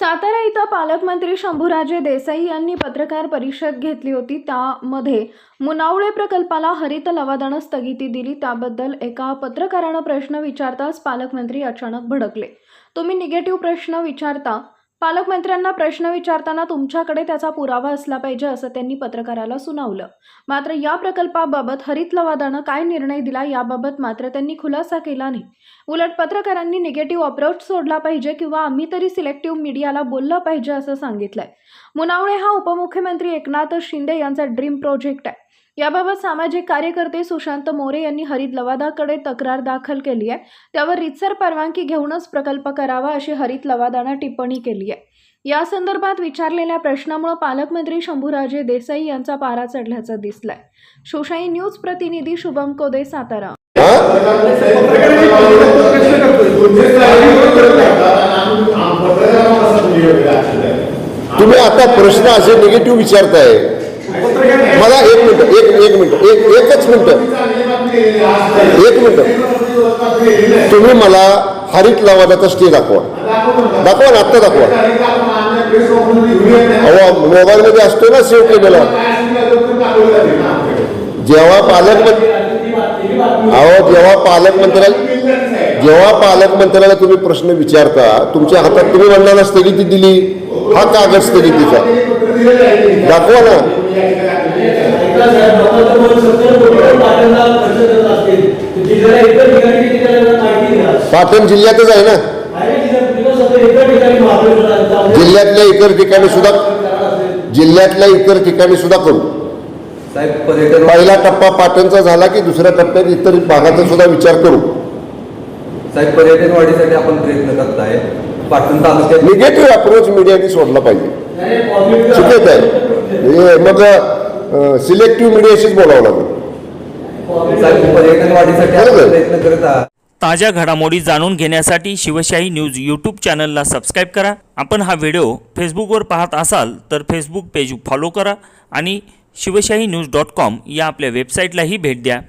सातारा इथं पालकमंत्री शंभूराजे देसाई यांनी पत्रकार परिषद घेतली होती. त्यामध्ये मुनावळे प्रकल्पाला हरित लवादानं स्थगिती दिली. त्याबद्दल एका पत्रकारानं प्रश्न विचारताच पालकमंत्री अचानक भडकले. तुम्ही निगेटिव्ह प्रश्न विचारता पालकमंत्र्यांना प्रश्न विचारताना तुमच्याकडे त्याचा पुरावा असला पाहिजे असं त्यांनी पत्रकाराला सुनावलं. मात्र या प्रकल्पाबाबत हरित लवादानं काय निर्णय दिला याबाबत मात्र त्यांनी खुलासा केला नाही. उलट पत्रकारांनी निगेटिव्ह अप्रोच सोडला पाहिजे किंवा आम्ही तरी सिलेक्टिव्ह मीडियाला बोललं पाहिजे असं सांगितलंय. मुनावळे हा उपमुख्यमंत्री एकनाथ शिंदे यांचा ड्रीम प्रोजेक्ट आहे. याबाबत सामाजिक कार्यकर्ते सुशांत मोरे यांनी हरित लवादाकडे तक्रार दाखल केली आहे. त्यावर रितसर परवानगी घेऊनच प्रकल्प करावा अशी हरित लवादानं टिप्पणी केली आहे. या संदर्भात विचारलेल्या प्रश्नामुळे पालकमंत्री शंभूराजे देसाई यांचा पारा चढल्याचं दिसलंय. शोशाई न्यूज प्रतिनिधी शुभम कोदे सातारा. तुम्ही आता प्रश्न असे निगेटिव्ह विचारताय. मला एक मिनिट एक एक मिनिट एक एकच मिनिट. एक मिनिट. तुम्ही मला हरित लवादाचा स्टे दाखवा. दाखवा ना आत्ता दाखवा. अहो मोबाईलमध्ये असतो ना सेव्ह केलेला. जेव्हा पालकमंत्री अहो जेव्हा पालकमंत्र्याला जेव्हा पालकमंत्र्याला तुम्ही प्रश्न विचारता तुमच्या हातात तुम्ही म्हणणार स्थगिती दिली. हा कागद स्थगितीचा दाखवा ना. पाटण जिल्ह्यातच आहे ना? जिल्ह्यातल्या इतर ठिकाणी सुद्धा जिल्ह्यातल्या इतर ठिकाणी सुद्धा करू. साहेब पर्यटन पहिला टप्पा पाटणचा झाला की दुसऱ्या टप्प्यात इतर भागाचा सुद्धा विचार करू. साहेब पर्यटन वाढीसाठी आपण प्रयत्न करताय. पाटण तालुक्यात निगेटिव्ह अप्रोच मीडियाने सोडला पाहिजे. चुकीत आहे. हे मग सिलेक्टिव्ह मीडियाशीच बोलावं लागेल. पर्यटन वाढीसाठी ताज्या घडामोडी जाणून घेण्यासाठी शिवशाही न्यूज यूट्यूब चॅनलला सबस्क्राईब करा. आपण हा व्हिडिओ फेसबुकवर पाहत असाल तर फेसबुक पेज फॉलो करा आणि शिवशाही न्यूज डॉट कॉम या आपल्या वेबसाईटलाही भेट द्या.